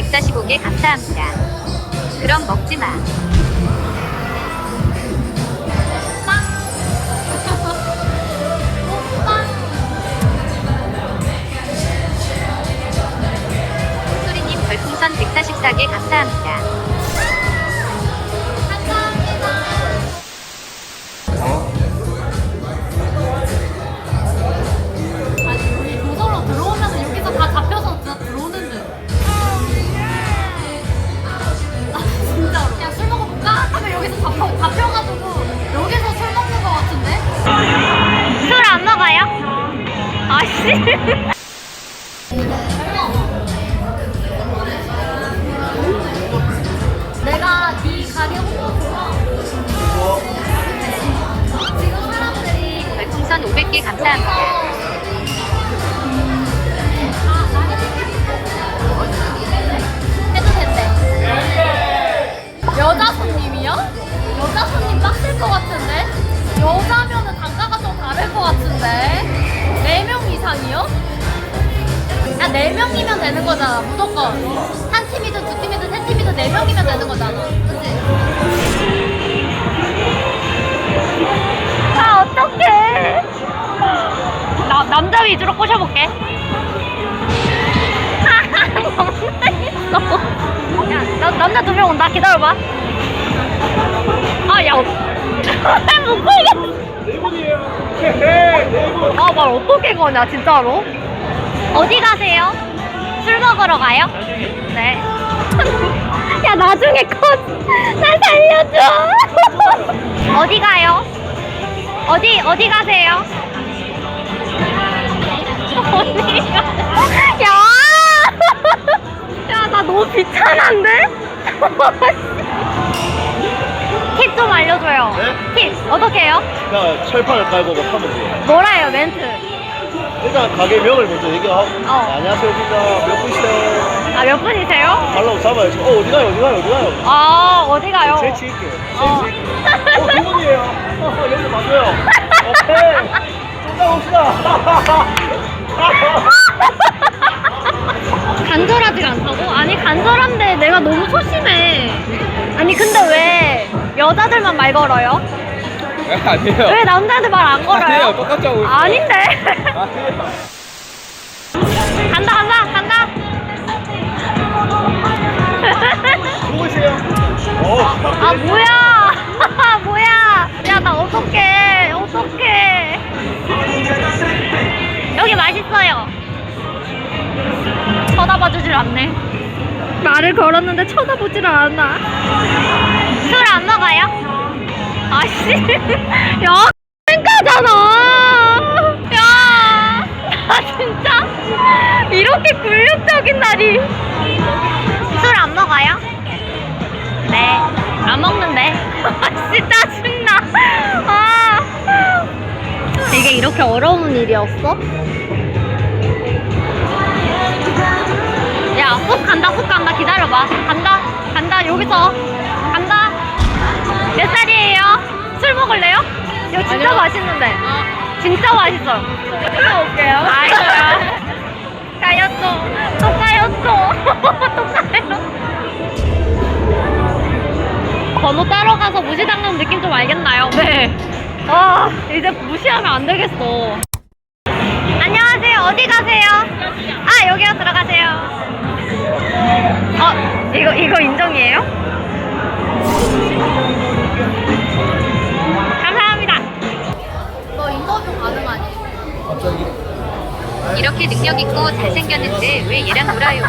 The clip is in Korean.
500개 감사합니다. 그럼 먹지 마. 소리님 별풍선 144개 감사합니다. 내가 네 가게 홍보해서 지금 사람들이 별풍선 500개 감사합니다. 거잖아. 그치? 아 어떡해. 나 남자 위주로 꼬셔볼게. 야, 나, 남자 두 명 온다. 기다려봐. 아, 야. 못 보겠어. 아, 말 어떻게 거냐, 진짜로? 어디 가세요? 술 먹으러 가요? 네. 야, 나중에 컷! 날 살려줘! 어디 가요? 어디, 어디 가세요? 어디 가? 야! 야, 나 너무 비참한데? 팁 좀 알려줘요. 네? 팁, 어떻게 해요? 그냥 철판을 깔고 뭐 하면 돼요. 뭐라요, 멘트? 일단 가게 명을 먼저 얘기하고 어. 안녕하세요 여기가 몇 분이세요? 아, 몇 분이세요? 발라고 잡아야지. 어 어디 가요 어디 가요 어디 가요? 아, 어디 가요? 제치 있게. 어. 제치 있게. 어 두 분이에요. 어 여기 맞아요. 오케이. 좀 가봅시다. 간절하지가 않다고? 아니 간절한데 내가 너무 소심해 아니 근데 왜 여자들만 말 걸어요? 아니에요. 왜 남자들 말 안 걸어요? 아니에요. 똑같이 하고 있어요. 아닌데 아니에요. 않네 말을 걸었는데 쳐다보질 않아 술 안 먹어요? 아씨 야 가잖아 야 나 진짜 이렇게 굴욕적인 날이 술 안 먹어요? 네, 안 먹는데. 진짜 짜증나. 아. 이게 이렇게 어려운 일이었어? 기다려봐. 간다, 간다. 여기서. 간다. 몇 살이에요? 술 먹을래요? 이거 진짜 맛있는데. 진짜 맛있어요. 올게요. 아이고야. 까였어. 또 까였어. 또 까였어. 번호 따러 가서 무시당하는 느낌 좀 알겠나요? 네. 아, 이제 무시하면 안 되겠어. 어디 가세요? 아, 여기요. 들어가세요. 어, 이거, 이거 인정이에요? 감사합니다. 너 인터뷰 가능하니? 갑자기. 이렇게 능력 있고 잘생겼는데 왜 얘랑 놀아요?